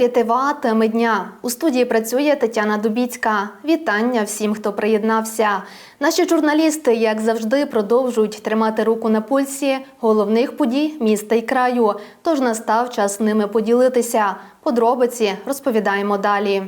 Етері теми дня у студії працює Тетяна Дубіцька. Вітання всім, хто приєднався. Наші журналісти, як завжди, продовжують тримати руку на пульсі головних подій міста і краю. Тож настав час ними поділитися. Подробиці розповідаємо далі.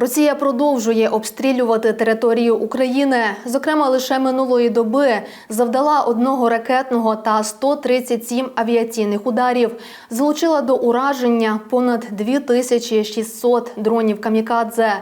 Росія продовжує обстрілювати територію України. Зокрема, лише минулої доби завдала одного ракетного та 137 авіаційних ударів. Залучила до ураження понад 2600 дронів камікадзе.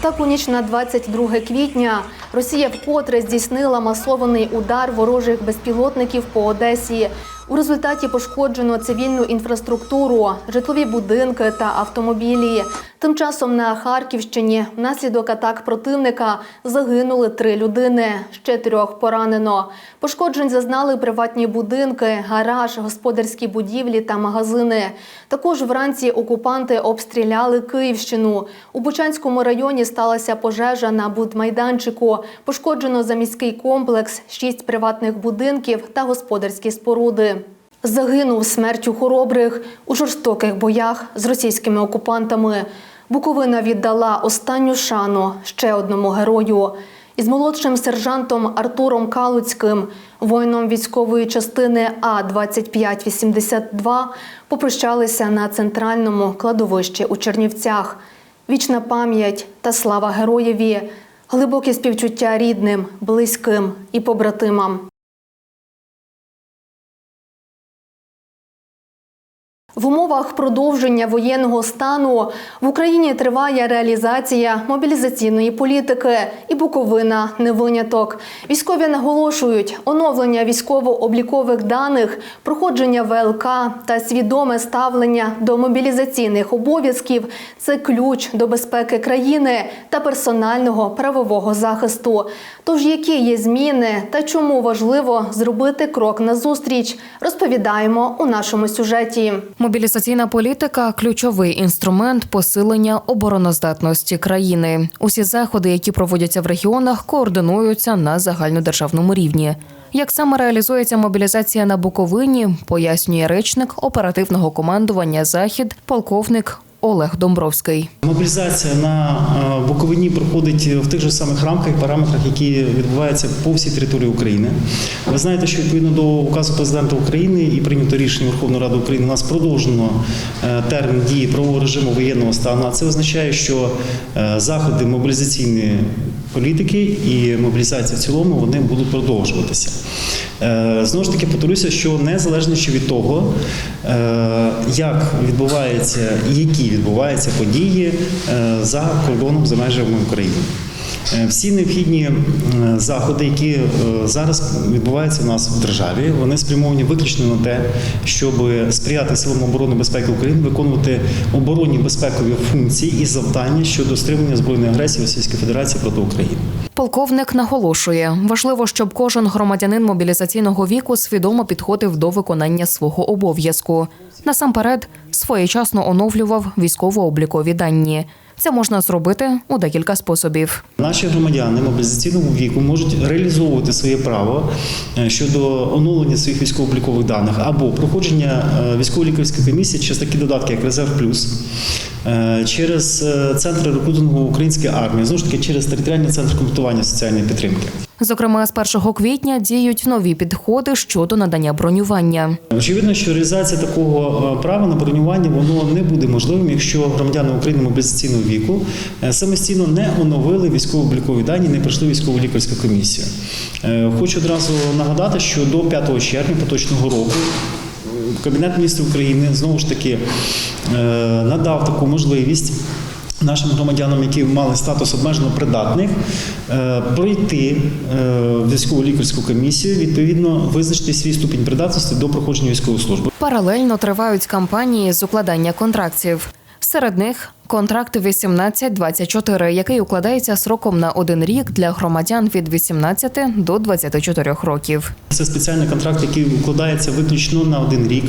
Так у ніч на 22 квітня Росія вкотре здійснила масований удар ворожих безпілотників по Одесі. У результаті пошкоджено цивільну інфраструктуру, житлові будинки та автомобілі. Тим часом на Харківщині внаслідок атак противника загинули три людини, ще трьох поранено. Пошкоджень зазнали приватні будинки, гараж, господарські будівлі та магазини. Також вранці окупанти обстріляли Київщину. У Бучанському районі сталася пожежа на будмайданчику. Пошкоджено заміський комплекс, шість приватних будинків та господарські споруди. Загинув смертю хоробрих у жорстоких боях з російськими окупантами. Буковина віддала останню шану ще одному герою. Із молодшим сержантом Артуром Калуцьким, воїном військової частини А 2582 попрощалися на центральному кладовищі у Чернівцях. Вічна пам'ять та слава героєві, глибоке співчуття рідним, близьким і побратимам. В умовах продовження воєнного стану в Україні триває реалізація мобілізаційної політики, і Буковина не виняток. Військові наголошують, оновлення військово-облікових даних, проходження ВЛК та свідоме ставлення до мобілізаційних обов'язків це ключ до безпеки країни та персонального правового захисту. Тож які є зміни та чому важливо зробити крок назустріч, розповідаємо у нашому сюжеті. Мобілізаційна політика ключовий інструмент посилення обороноздатності країни. Усі заходи, які проводяться в регіонах, координуються на загальнодержавному рівні. Як саме реалізується мобілізація на Буковині, пояснює речник оперативного командування Захід, полковник Олег Домбровський. Мобілізація на е, Буковині проходить в тих же самих рамках і параметрах, які відбуваються по всій території України. Ви знаєте, що відповідно до указу президента України і прийнято рішення Верховної Ради України, у нас продовжено е, термін дії правового режиму воєнного стану. А це означає, що е, заходи мобілізаційної політики і мобілізація в цілому вони будуть продовжуватися. Е, Знову ж таки, повторюся, що незалежно від того, е, як відбуваються і які відбуваються події е, за кордоном за межами України. Е, Всі необхідні е, заходи, які е, зараз відбуваються у нас в державі, вони спрямовані виключно на те, щоб сприяти силам оборони безпеки України виконувати оборонні безпекові функції і завдання щодо стримання збройної агресії Російської Федерації проти України. Полковник наголошує, важливо, щоб кожен громадянин мобілізаційного віку свідомо підходив до виконання свого обов'язку. Насамперед, своєчасно оновлював військово-облікові дані. Це можна зробити у декілька способів. Наші громадяни мобілізаційного віку можуть реалізовувати своє право е, щодо оновлення своїх військово-облікових даних або проходження е, військово-лікарської комісії через такі додатки, як Резерв Плюс, через е, центри рекрутингу української армії, знову ж таки через територіальний центр комплектування соціальної підтримки. Зокрема, з 1 квітня діють нові підходи щодо надання бронювання. Очевидно, що реалізація такого е, права на бронювання воно не буде можливим, якщо громадяни України мобілізаційного віку е, самостійно не оновили військово-облікові дані, не пройшли військово лікарську комісію. Е, Хочу одразу нагадати, що до 5 червня поточного року. Кабінет міністрів України знову ж таки е, надав таку можливість нашим громадянам, які мали статус обмежено придатних, е, пройти е, військову лікарську комісію, відповідно визначити свій ступінь придатності до проходження військової служби. Паралельно тривають кампанії з укладання контрактів. Серед них Контракт 18-24, який укладається сроком на один рік для громадян від 18 до 24 років. Це спеціальний контракт, який укладається виключно на один рік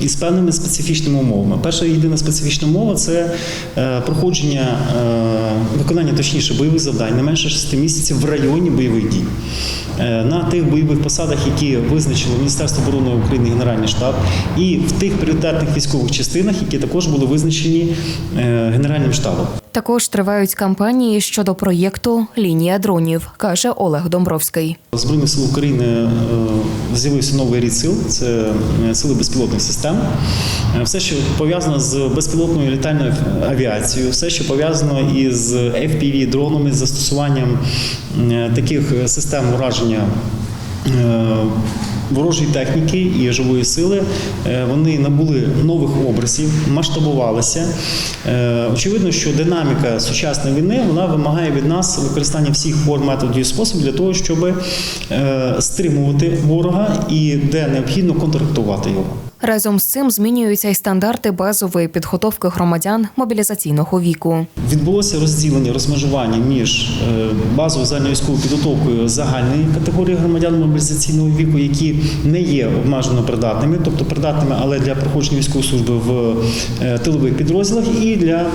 із певними специфічними умовами. Перша єдина специфічна умова це е, проходження е, виконання точніше бойових завдань не менше 6 місяців в районі бойових дій. Е, На тих бойових посадах, які визначило Міністерство оборони України Генеральний штаб, і в тих пріоритетних військових частинах, які також були визначені Генеральним штабом. Також тривають кампанії щодо проєкту Лінія дронів, каже Олег Домбровський. У Збройних сил України е, з'явився новий рід сил це е, сили безпілотних систем. Е, Все, що пов'язано з безпілотною літальною авіацією, все, що пов'язано із fpv дронами з застосуванням таких систем ураження. Ворожої техніки і живої сили е, вони набули нових образів, масштабувалися. Е, Очевидно, що динаміка сучасної війни вона вимагає від нас використання всіх форм методів і способів для того, щоб е, стримувати ворога і де необхідно контрактувати його. Разом з цим змінюються й стандарти базової підготовки громадян мобілізаційного віку. Відбулося розділення, розмежування між е, базовою загальновійськовою підготовкою загальної категорії громадян мобілізаційного віку, які не є обмежено придатними, тобто придатними, але для проходження військової служби в е, тилових підрозділах і для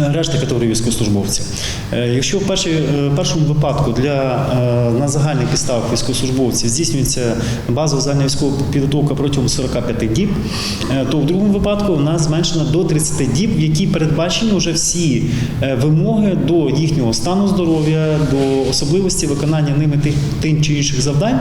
решти категорії військовослужбовців. Е, Якщо в е, першому випадку для е, на загальних підставах військовослужбовців здійснюється базова загальна військова підготовка протягом 45 діб, е, то в другому випадку вона зменшена до 30 діб, в якій передбачені вже всі е, вимоги до їхнього стану здоров'я, до особливості виконання ними тих тим чи інших завдань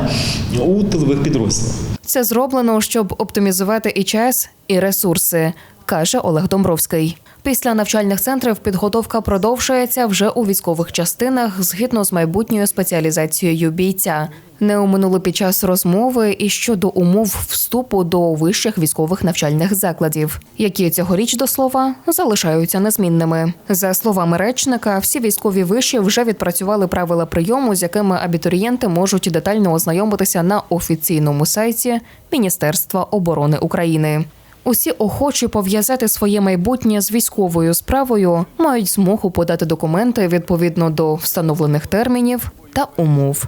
у тилових підрозділах. Це зроблено, щоб оптимізувати і час, і ресурси, каже Олег Домбровський. Після навчальних центрів підготовка продовжується вже у військових частинах згідно з майбутньою спеціалізацією бійця. Не оминули під час розмови і щодо умов вступу до вищих військових навчальних закладів, які цьогоріч до слова залишаються незмінними. За словами речника, всі військові виші вже відпрацювали правила прийому, з якими абітурієнти можуть детально ознайомитися на офіційному сайті Міністерства оборони України. Усі охочі пов'язати своє майбутнє з військовою справою мають змогу подати документи відповідно до встановлених термінів та умов.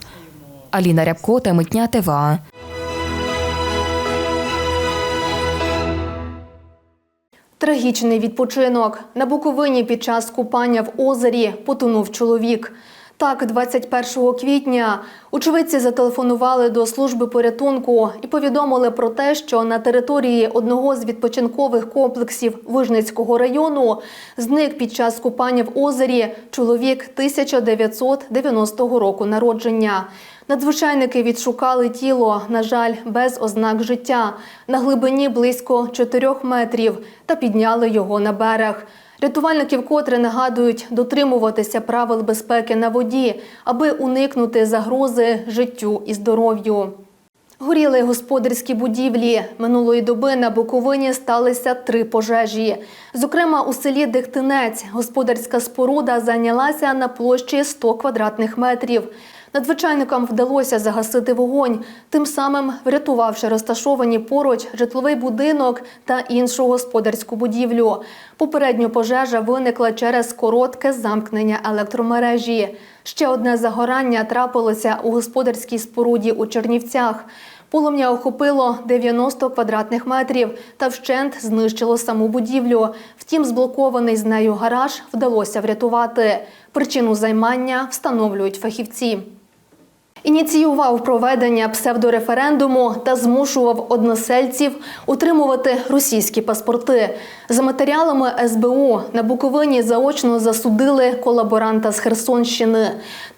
Аліна Рябко та Митня ТВА. Трагічний відпочинок. На Буковині під час купання в озері потонув чоловік. Так, 21 квітня очевидці зателефонували до служби порятунку і повідомили про те, що на території одного з відпочинкових комплексів Вижницького району зник під час купання в озері чоловік 1990 року народження. Надзвичайники відшукали тіло, на жаль, без ознак життя на глибині близько 4 метрів та підняли його на берег. Рятувальники вкотре нагадують дотримуватися правил безпеки на воді, аби уникнути загрози життю і здоров'ю. Горіли господарські будівлі. Минулої доби на Буковині сталися три пожежі. Зокрема, у селі Дехтинець господарська споруда зайнялася на площі 100 квадратних метрів. Надзвичайникам вдалося загасити вогонь, тим самим врятувавши розташовані поруч житловий будинок та іншу господарську будівлю. Попередньо пожежа виникла через коротке замкнення електромережі. Ще одне загорання трапилося у господарській споруді у Чернівцях. Полум'я охопило 90 квадратних метрів та вщент знищило саму будівлю. Втім, зблокований з нею гараж вдалося врятувати. Причину займання встановлюють фахівці. Ініціював проведення псевдореферендуму та змушував односельців утримувати російські паспорти. За матеріалами СБУ на Буковині заочно засудили колаборанта з Херсонщини.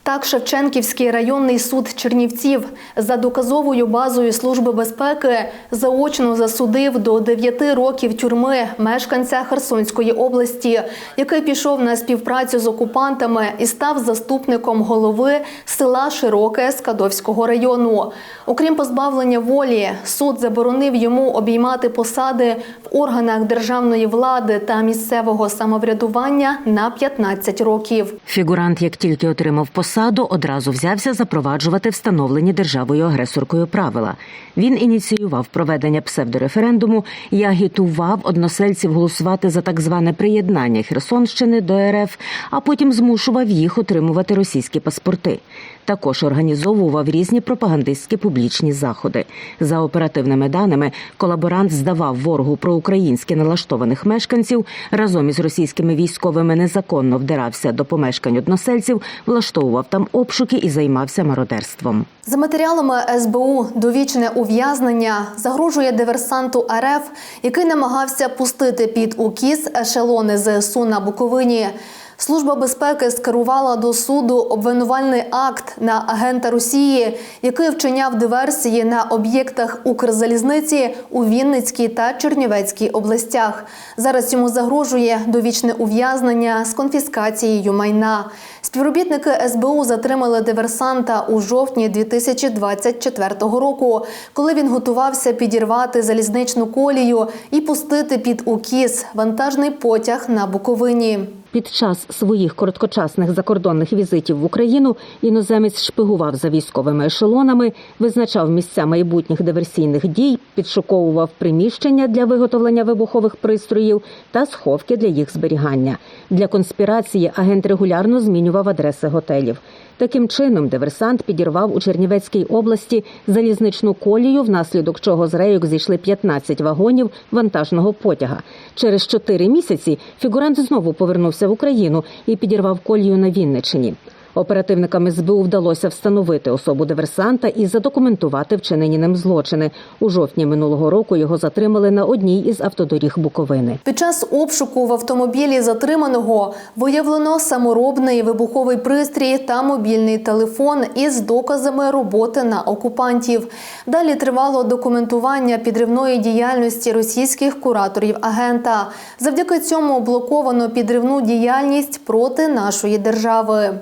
Так, Шевченківський районний суд Чернівців за доказовою базою Служби безпеки заочно засудив до 9 років тюрми мешканця Херсонської області, який пішов на співпрацю з окупантами і став заступником голови села Широке Скадовського району. Окрім позбавлення волі, суд заборонив йому обіймати посади в органах державної влади та місцевого самоврядування на 15 років. Фігурант, як тільки отримав посаду, посаду, одразу взявся запроваджувати встановлені державою агресоркою правила. Він ініціював проведення псевдореферендуму і агітував односельців голосувати за так зване приєднання Херсонщини до РФ, а потім змушував їх отримувати російські паспорти. Також організовував різні пропагандистські публічні заходи. За оперативними даними, колаборант здавав ворогу проукраїнськи налаштованих мешканців разом із російськими військовими незаконно вдирався до помешкань односельців, влаштовував там обшуки і займався мародерством. За матеріалами СБУ довічне ув'язнення загрожує диверсанту РФ, який намагався пустити під укіс ешелони ЗСУ на Буковині. Служба безпеки скерувала до суду обвинувальний акт на агента Росії, який вчиняв диверсії на об'єктах Укрзалізниці у Вінницькій та Чернівецькій областях. Зараз йому загрожує довічне ув'язнення з конфіскацією майна. Співробітники СБУ затримали диверсанта у жовтні 2024 року, коли він готувався підірвати залізничну колію і пустити під укіс вантажний потяг на Буковині. Під час своїх короткочасних закордонних візитів в Україну іноземець шпигував за військовими ешелонами, визначав місця майбутніх диверсійних дій, підшуковував приміщення для виготовлення вибухових пристроїв та сховки для їх зберігання. Для конспірації агент регулярно змінював адреси готелів. Таким чином, диверсант підірвав у Чернівецькій області залізничну колію, внаслідок чого з рейок зійшли 15 вагонів вантажного потяга. Через чотири місяці фігурант знову повернувся в Україну і підірвав колію на Вінниччині. Оперативникам СБУ вдалося встановити особу диверсанта і задокументувати вчинені ним злочини. У жовтні минулого року його затримали на одній із автодоріг Буковини. Під час обшуку в автомобілі затриманого виявлено саморобний вибуховий пристрій та мобільний телефон із доказами роботи на окупантів. Далі тривало документування підривної діяльності російських кураторів агента. Завдяки цьому блоковано підривну діяльність проти нашої держави.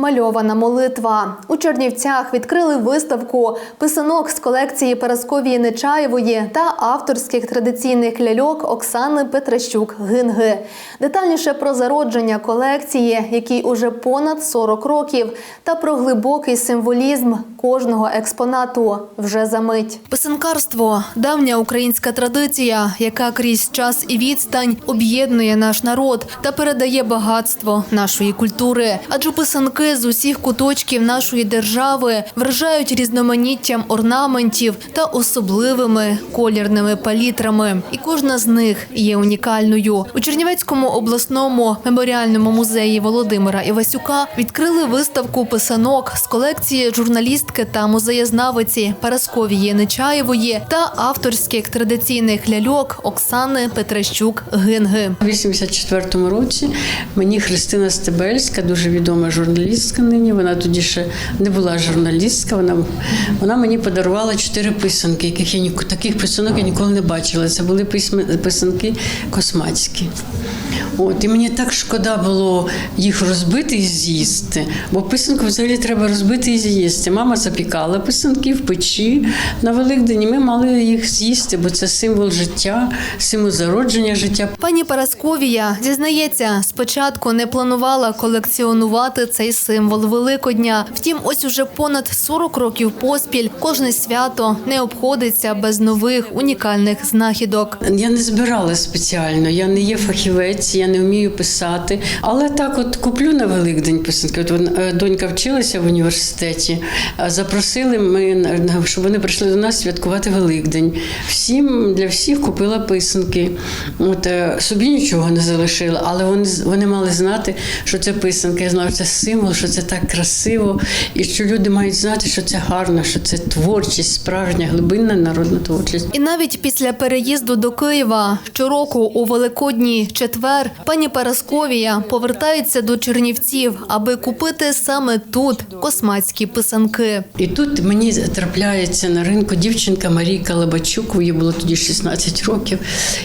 Мальована молитва у Чернівцях відкрили виставку писанок з колекції Парасковії Нечаєвої та авторських традиційних ляльок Оксани Петращук Гинги. Детальніше про зародження колекції, якій уже понад 40 років, та про глибокий символізм кожного експонату вже за мить. Писанкарство давня українська традиція, яка крізь час і відстань об'єднує наш народ та передає багатство нашої культури. Адже писанки з усіх куточків нашої держави вражають різноманіттям орнаментів та особливими колірними палітрами. І кожна з них є унікальною. У Чернівецькому обласному меморіальному музеї Володимира Івасюка відкрили виставку писанок з колекції журналістки та музеєзнавиці Парасковії Нечаєвої та авторських традиційних ляльок Оксани Петращук Гинги. У 84-му році мені Христина Стебельська, дуже відома журналістка нині. Вона тоді ще не була журналістка. Вона, вона мені подарувала чотири писанки, яких я таких писанок я ніколи не бачила. Це були письми- писанки космацькі. От, і мені так шкода було їх розбити і з'їсти, бо писанку взагалі треба розбити і з'їсти. Мама запікала писанки в печі на Великдень, і ми мали їх з'їсти, бо це символ життя, символ зародження життя. Пані Парасковія зізнається, спочатку не планувала колекціонувати цей символ Великодня. Втім, ось уже понад 40 років поспіль кожне свято не обходиться без нових унікальних знахідок. Я не збирала спеціально, я не є фахівець, я не вмію писати. Але так, от куплю на Великдень писанки. От е, донька вчилася в університеті. Запросили ми, щоб вони прийшли до нас святкувати Великдень. Всім для всіх купила писанки. От е, собі нічого не залишила, але вони вони мали знати, що це писанки. Я знала, це символ, що це так красиво, і що люди мають знати, що це гарно, що це творчість, справжня глибинна народна творчість. І навіть після переїзду до Києва щороку у Великодній четвер пані Парасковія повертається до Чернівців, аби купити саме тут космацькі писанки. І тут мені трапляється на ринку дівчинка Марійка Лабачук, їй було тоді 16 років,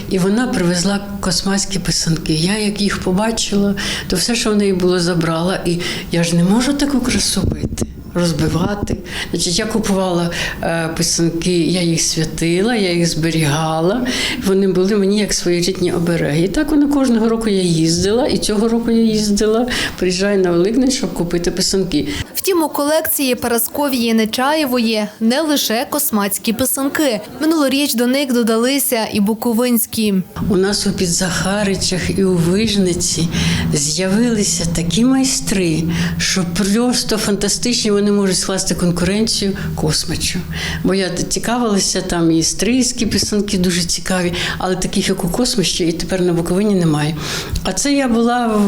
і вона привезла космацькі писанки. Я як їх побачила, то все, що в неї було, забрала. І я ж не можу таку красу бити. Розбивати. Значить, я купувала е, писанки, я їх святила, я їх зберігала. Вони були мені як своєрідні обереги. І так воно кожного року я їздила, і цього року я їздила, приїжджаю на Великдень, щоб купити писанки. Втім, у колекції Парасковії Нечаєвої не лише космацькі писанки. Минулоріч до них додалися і буковинські. У нас у Підзахаричах і у Вижниці з'явилися такі майстри, що просто фантастичні вони можуть скласти конкуренцію космачу. Бо я цікавилася, там і стрийські писанки дуже цікаві, але таких, як у космачі, і тепер на Буковині немає. А це я була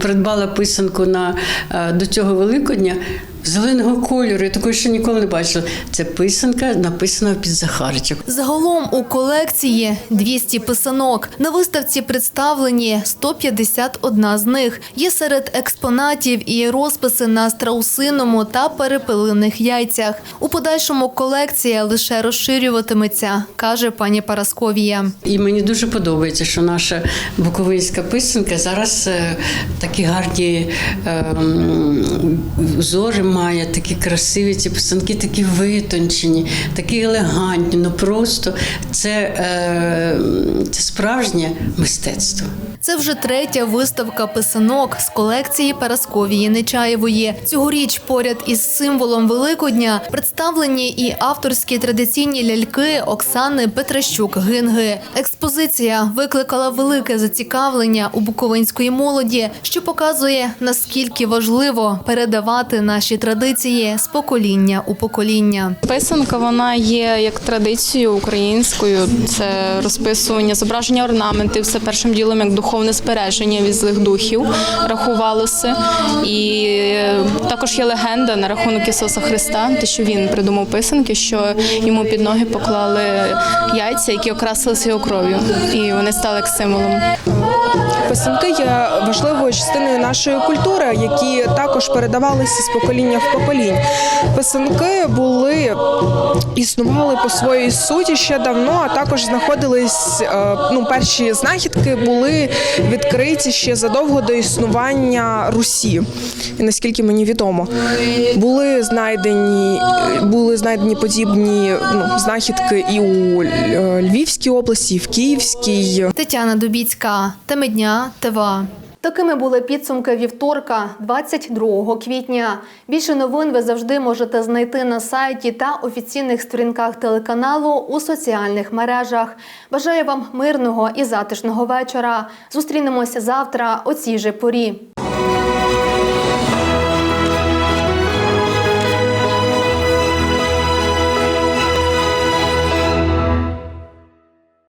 придбала писанку на, е, до цього Великодня. Зеленого кольору, я такої ще ніколи не бачила. Це писанка написана в Підзахаричах. Загалом у колекції 200 писанок. На виставці представлені 151 з них. Є серед експонатів і розписи на страусиному та перепелиних яйцях. У подальшому колекція лише розширюватиметься, каже пані Парасковія. І мені дуже подобається, що наша буковинська писанка зараз е, такі гарні е, м, узори має, такі красиві ці писанки, такі витончені, такі елегантні. Ну просто це, е, це справжнє мистецтво. Це вже третя виставка писанок з колекції Парасковії Нечаєвої. Цьогоріч поряд із символом Великодня представлені і авторські традиційні ляльки Оксани Петращук-Гинги. Експозиція викликала велике зацікавлення у буковинської молоді, що показує наскільки важливо передавати наші традиції з покоління у покоління. Писанка вона є як традицією українською. Це розписування, зображення орнаментів, все першим ділом як духовне збереження від злих духів рахувалося. І е, також є легенда на рахунок Ісуса Христа, те, що він придумав писанки, що йому під ноги поклали яйця, які окрасилися його кров'ю, і вони стали як символом. Писанки є важливою частиною нашої культури, які також передавалися з покоління в поколінь. Писанки були існували по своїй суті ще давно, а також знаходились е, ну, перші знахідки були відкриті ще задовго до існування Русі. І наскільки мені відомо, були знайдені були знайдені подібні ну, знахідки і у е, Львівській області, і в Київській. Тетяна Дубіцька, теми дня, ТВА. Такими були підсумки вівторка, 22 квітня. Більше новин ви завжди можете знайти на сайті та офіційних сторінках телеканалу у соціальних мережах. Бажаю вам мирного і затишного вечора. Зустрінемося завтра о цій же порі.